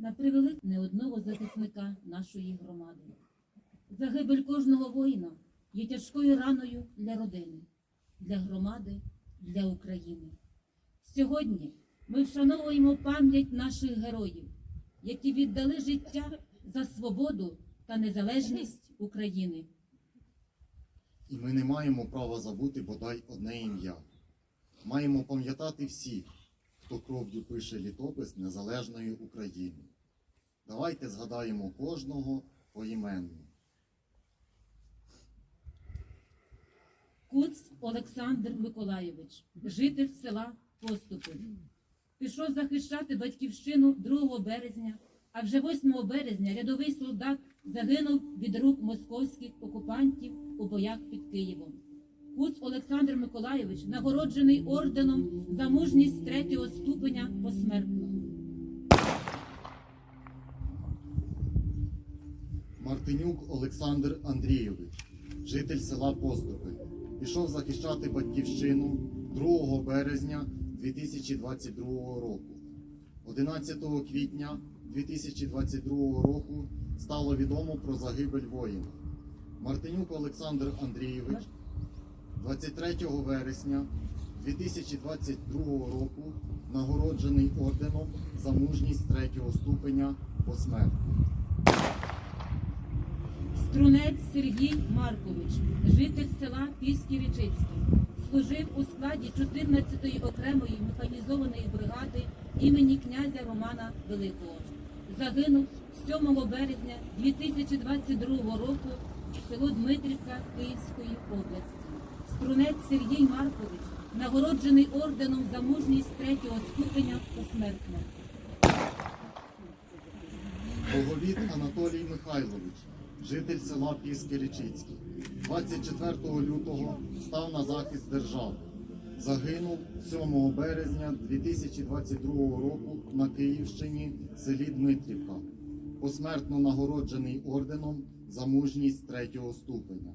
на превелик не одного захисника нашої громади. Загибель кожного воїна є тяжкою раною для родини, для громади, для України. Сьогодні ми вшановуємо пам'ять наших героїв, які віддали життя за свободу та незалежність України. І ми не маємо права забути бодай одне ім'я. Маємо пам'ятати всіх, хто кров'ю пише літопис незалежної України. Давайте згадаємо кожного поіменно. Куц Олександр Миколайович, житель села Поступи. Пішов захищати батьківщину 2 березня, а вже 8 березня рядовий солдат загинув від рук московських окупантів у боях під Києвом. Куц Олександр Миколайович нагороджений орденом за мужність третього ступеня посмертно. Мартинюк Олександр Андрійович, житель села Поступи, пішов захищати батьківщину 2 березня 2022 року. 11 квітня 2022 року стало відомо про загибель воїна. Мартинюк Олександр Андрійович 23 вересня 2022 року нагороджений орденом за мужність третього ступеня посмертно. Струнець Сергій Маркович, житель села Піські Річицькі, служив у складі 14-ї окремої механізованої бригади імені князя Романа Великого. Загинув 7 березня 2022 року в село Дмитрівка Київської області. Струнець Сергій Маркович нагороджений орденом за мужність третього ступеня посмертно. Боговід Анатолій Михайлович, житель села Піски Річицькі, 24 лютого став на захист держави. Загинув 7 березня 2022 року на Київщині в селі Дмитрівка, посмертно нагороджений орденом за мужність третього ступеня.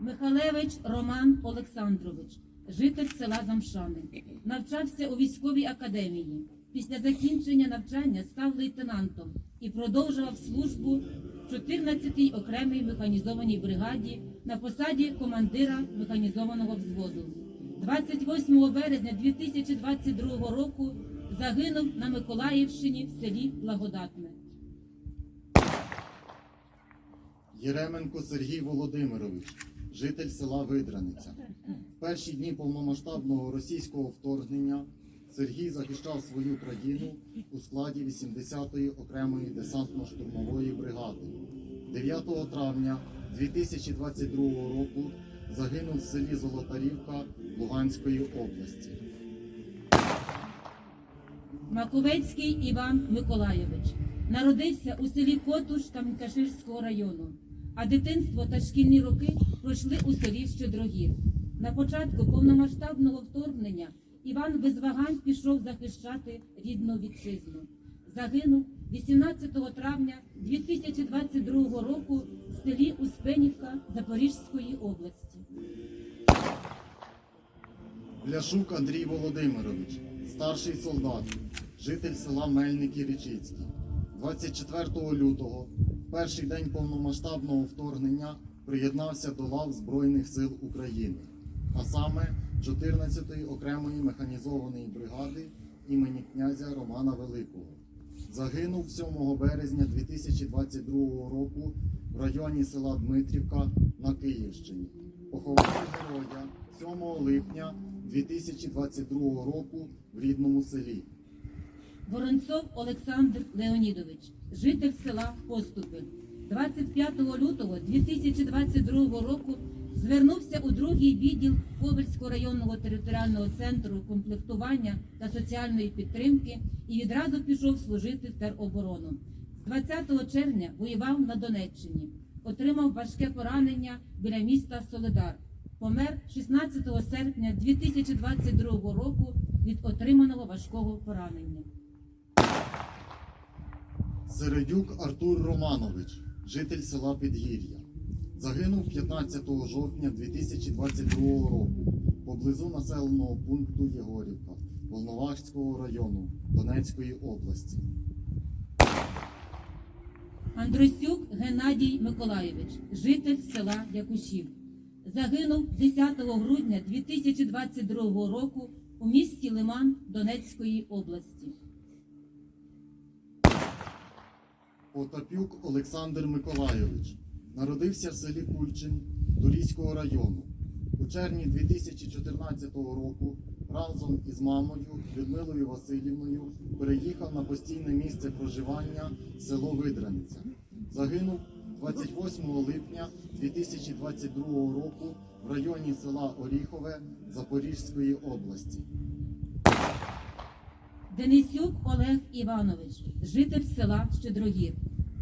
Михалевич Роман Олександрович, житель села Замшани, навчався у військовій академії. Після закінчення навчання став лейтенантом і продовжував службу в 14-й окремій механізованій бригаді на посаді командира механізованого взводу. 28 березня 2022 року загинув на Миколаївщині в селі Благодатне. Єременко Сергій Володимирович, житель села Видраниця. В перші дні повномасштабного російського вторгнення Сергій захищав свою країну у складі 80-ї окремої десантно-штурмової бригади. 9 травня 2022 року загинув в селі Золотарівка Луганської області. Маковецький Іван Миколайович народився у селі Котуш Кам'янкаширського району, а дитинство та шкільні роки пройшли у селі Щедрогір. На початку повномасштабного вторгнення Іван без вагань пішов захищати рідну вітчизну. Загинув 18 травня 2022 року в селі Успенівка Запорізької області. Ляшук Андрій Володимирович, старший солдат, житель села Мельники Річицькі. 24 лютого, перший день повномасштабного вторгнення, приєднався до лав Збройних сил України, а саме 14-ї окремої механізованої бригади імені князя Романа Великого. Загинув 7 березня 2022 року в районі села Дмитрівка на Київщині. Поховали героя 7 липня 2022 року в рідному селі. Воронцов Олександр Леонідович, житель села Поступи. 25 лютого 2022 року звернувся у другий відділ Ковельського районного територіального центру комплектування та соціальної підтримки і відразу пішов служити в тероборону. З 20 червня воював на Донеччині, отримав важке поранення біля міста Соледар. Помер 16 серпня 2022 року від отриманого важкого поранення. Середюк Артур Романович, житель села Підгір'я. Загинув 15 жовтня 2022 року поблизу населеного пункту Єгорівка Волновахського району Донецької області. Андросюк Геннадій Миколайович, житель села Якушів. Загинув 10 грудня 2022 року у місті Лиман Донецької області. Потапюк Олександр Миколайович народився в селі Кульчин Турійського району. У червні 2014 року разом із мамою Людмилою Васильівною переїхав на постійне місце проживання село Видраниця. Загинув 28 липня 2022 року в районі села Оріхове Запорізької області. Денисюк Олег Іванович, житель села Щедрогір.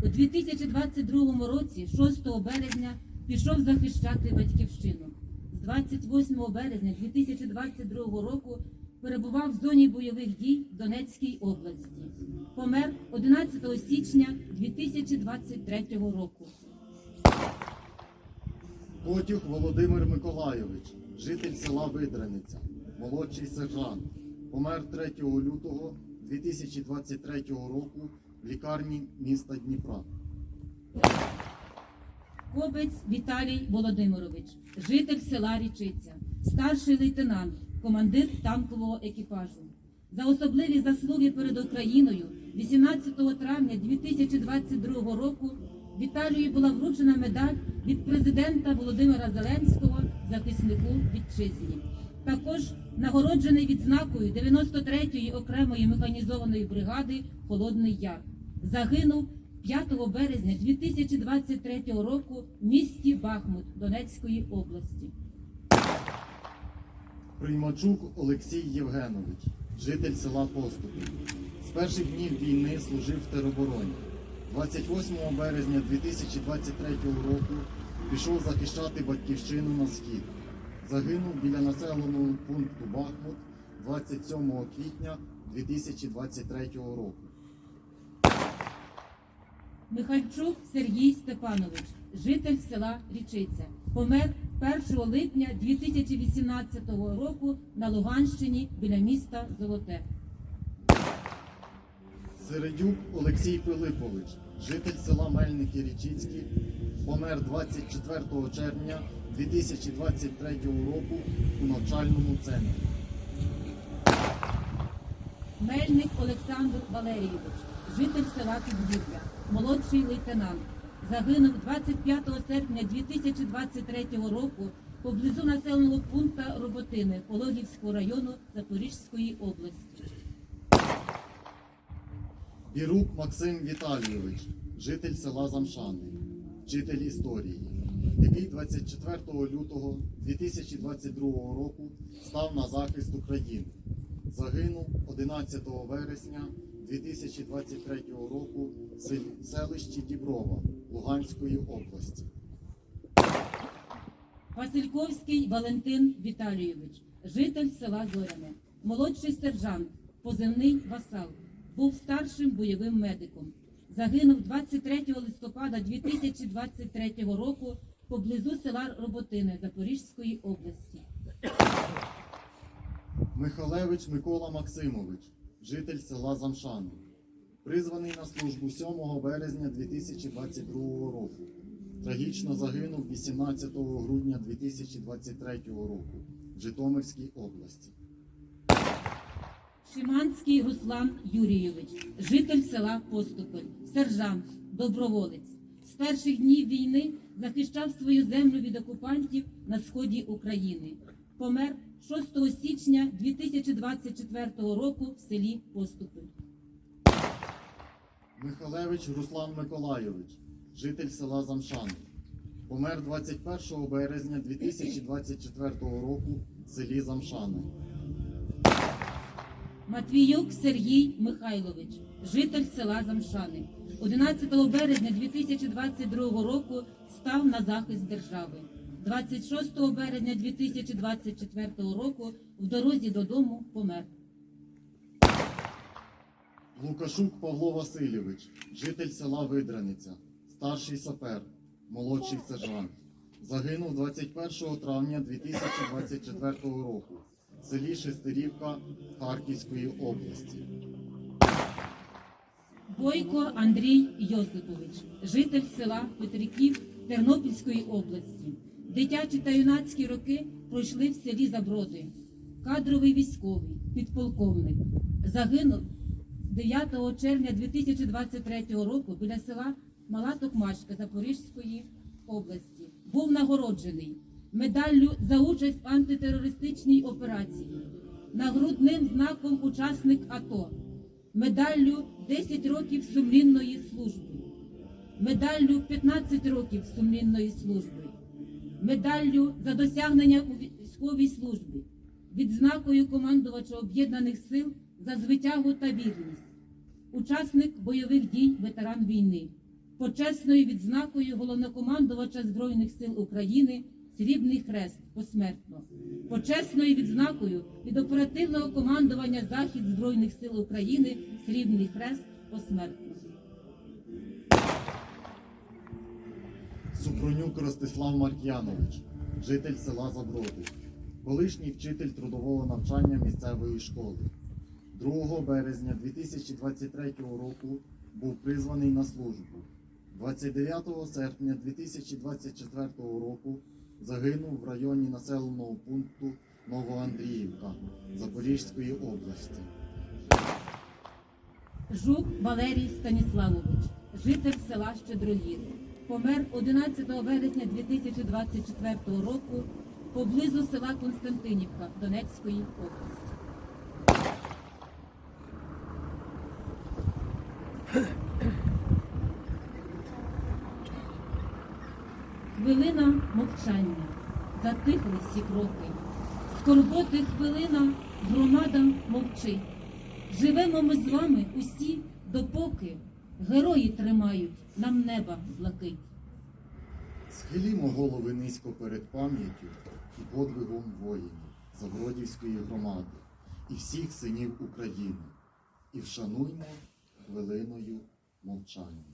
У 2022 році, 6 березня, пішов захищати батьківщину. З 28 березня 2022 року перебував в зоні бойових дій в Донецькій області. Помер 11 січня 2023 року. Котюх Володимир Миколайович, житель села Видраниця, молодший сержант, помер 3 лютого 2023 року лікарні міста Дніпра. Кобець Віталій Володимирович, житель села Річиця, старший лейтенант, командир танкового екіпажу. За особливі заслуги перед Україною 18 травня 2022 року Віталію була вручена медаль від президента Володимира Зеленського захиснику вітчизні. Також нагороджений відзнакою 93-ї окремої механізованої бригади Холодний Яр. Загинув 5 березня 2023 року в місті Бахмут Донецької області. Приймачук Олексій Євгенович, житель села Поступи. З перших днів війни служив в теробороні. 28 березня 2023 року пішов захищати батьківщину на схід. Загинув біля населеного пункту Бахмут 27 квітня 2023 року. Михальчук Сергій Степанович, житель села Річиця, помер 1 липня 2018 року на Луганщині біля міста Золоте. Середюк Олексій Пилипович, житель села Мельники Річицькі, помер 24 червня 2023 року у навчальному центрі. Мельник Олександр Валерійович, житель села Підгір'я, молодший лейтенант, загинув 25 серпня 2023 року поблизу населеного пункту Роботини Пологівського району Запорізької області. Бірук Максим Віталійович, житель села Замшани, вчитель історії, який 24 лютого 2022 року став на захист України. Загинув 11 вересня 2023 року в селищі Діброва Луганської області. Васильковський Валентин Віталійович, житель села Зоряне, молодший сержант, позивний Васал, був старшим бойовим медиком. Загинув 23 листопада 2023 року поблизу села Роботине Запорізької області. Михалевич Микола Максимович, житель села Замшани, призваний на службу 7 березня 2022 року. Трагічно загинув 18 грудня 2023 року в Житомирській області. Шиманський Руслан Юрійович, житель села Поступель, сержант, доброволець. З перших днів війни захищав свою землю від окупантів на сході України. Помер 6 січня 2024 року в селі Поступель. Михалевич Руслан Миколайович, житель села Замшани, помер 21 березня 2024 року в селі Замшани. Матвіюк Сергій Михайлович, житель села Замшани. 11 березня 2022 року став на захист держави. 26 березня 2024 року в дорозі додому помер. Лукашук Павло Васильович, житель села Видраниця, старший сапер, молодший сержант. Загинув 21 травня 2024 року. в селі Шестерівка Харківської області. Бойко Андрій Йосипович, житель села Петриків Тернопільської області. Дитячі та юнацькі роки пройшли в селі Заброди. Кадровий військовий, підполковник. Загинув 9 червня 2023 року біля села Мала Токмачка Запорізької області. Був нагороджений медаллю за участь в антитерористичній операції, нагрудним знаком учасник АТО медаллю 10 років сумлінної служби, медаллю 15 років сумлінної служби, медаллю за досягнення у військовій службі, відзнакою командувача об'єднаних сил за звитягу та вірність, учасник бойових дій, ветеран війни, почесною відзнакою головнокомандувача Збройних сил України Срібний Хрест посмертно, почесною відзнакою від оперативного командування Захід Збройних сил України Срібний Хрест посмертно. Супрунюк Ростислав Марк'янович, житель села Заброди, колишній вчитель трудового навчання місцевої школи. 2 березня 2023 року був призваний на службу. 29 серпня 2024 року загинув в районі населеного пункту Новоандріївка Запорізької області. Жук Валерій Станіславович, житель села Щедрогір, помер 11 вересня 2024 року поблизу села Константинівка Донецької області. Хвилина мовчання, затихли всі кроки. Скорботи хвилина, громада мовчить. Живемо ми з вами усі, допоки герої тримають нам неба блакить. Схилімо голови низько перед пам'яттю і подвигом воїнів Забродівської громади і всіх синів України і вшануймо хвилиною мовчання.